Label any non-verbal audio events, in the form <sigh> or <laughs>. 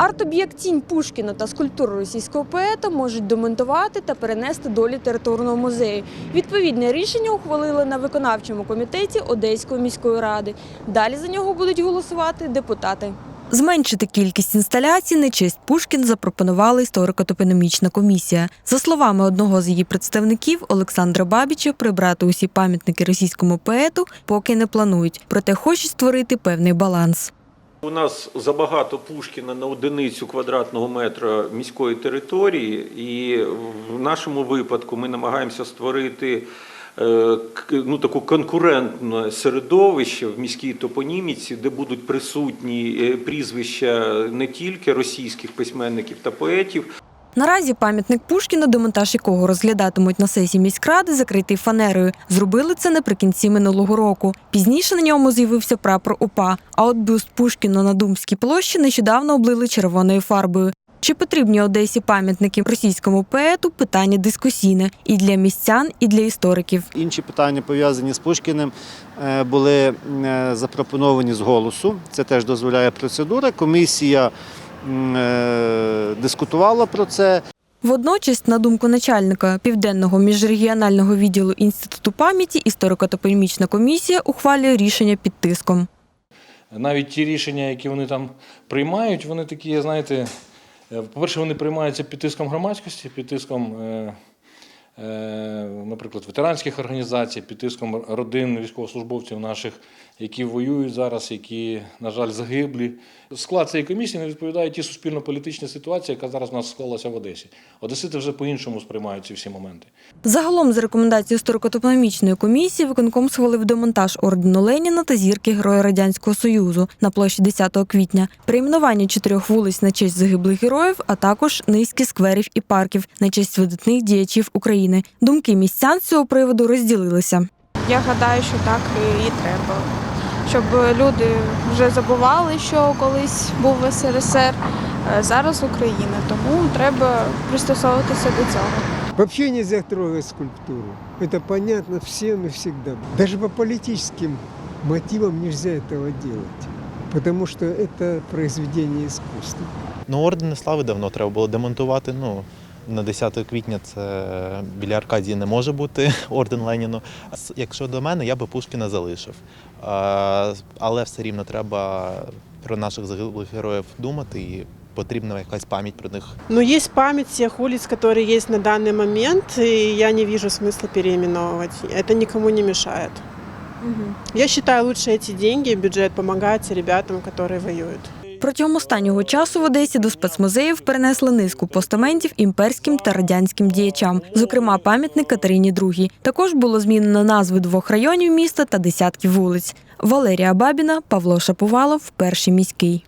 Арт-об'єкт Тінь Пушкіна та скульптуру російського поета можуть демонтувати та перенести до літературного музею. Відповідне рішення ухвалили на виконавчому комітеті Одеської міської ради. Далі за нього будуть голосувати депутати. Зменшити кількість інсталяцій на честь Пушкін запропонувала історико-топономічна комісія. За словами одного з її представників Олександра Бабіча, прибрати усі пам'ятники російському поету поки не планують, проте хочуть створити певний баланс. У нас забагато Пушкіна на одиницю квадратного метра міської території, і в нашому випадку ми намагаємося створити е, ну, таку конкурентне середовище в міській топоніміці, де будуть присутні е, прізвища не тільки російських письменників та поетів, Наразі пам'ятник Пушкіна, демонтаж якого розглядатимуть на сесії міськради, закритий фанерою. Зробили це наприкінці минулого року. Пізніше на ньому з'явився прапор УПА. А от бюст Пушкіна на Думській площі нещодавно облили червоною фарбою. Чи потрібні Одесі пам'ятники російському поету? Питання дискусійне і для містян, і для істориків. Інші питання пов'язані з Пушкіним е, були е, запропоновані з голосу. Це теж дозволяє процедура. Комісія дискутувала про це. Водночас, на думку начальника південного міжрегіонального відділу інституту пам'яті, історико-топонімічна комісія ухвалює рішення під тиском. Навіть ті рішення, які вони там приймають, вони такі, знаєте, е, по-перше, вони приймаються під тиском громадськості, під тиском, е, е, наприклад, ветеранських організацій, під тиском родин військовослужбовців наших, які воюють зараз, які, на жаль, загиблі. Склад цієї комісії не відповідає тій суспільно-політичній ситуації, яка зараз у нас склалася в Одесі. Одесити вже по-іншому сприймають ці всі моменти. Загалом, за рекомендацією історико-топономічної комісії, виконком схвалив демонтаж ордену Леніна та зірки Героя Радянського Союзу на площі 10 квітня, перейменування чотирьох вулиць на честь загиблих героїв, а також низки скверів і парків на честь видатних діячів України. Думки містян з цього приводу розділилися. Я гадаю, що так і треба. Щоб люди вже забували, що колись був СРСР, е, зараз Україна. Тому треба пристосовуватися до цього. Вообще нельзя трогать скульптуру. Это понятно всем и всегда. Даже по политическим мотивам нельзя этого делать. Потому что это произведение искусства. Ну, ордени слави давно треба було демонтувати. Ну, на 10 квітня це біля Аркадії не може бути <laughs> орден Леніну. А с- Якщо до мене, я би Пушкіна залишив. А, Але все рівно треба про наших загиблих героїв думати і потрібна якась пам'ять про них. Но есть память всех улиц, которые есть на данный момент, и я не вижу смысла переименовывать. Это никому не мешает. Я считаю, лучше эти деньги, бюджет помогать ребятам, которые воюют. Протягом останнього часу в Одесі до спецмузеїв перенесли низку постаментів імперським та радянським діячам, зокрема пам'ятник Катерині II. Також було змінено назви двох районів міста та десятків вулиць. Валерія Бабіна, Павло Шапувалов, перший міський.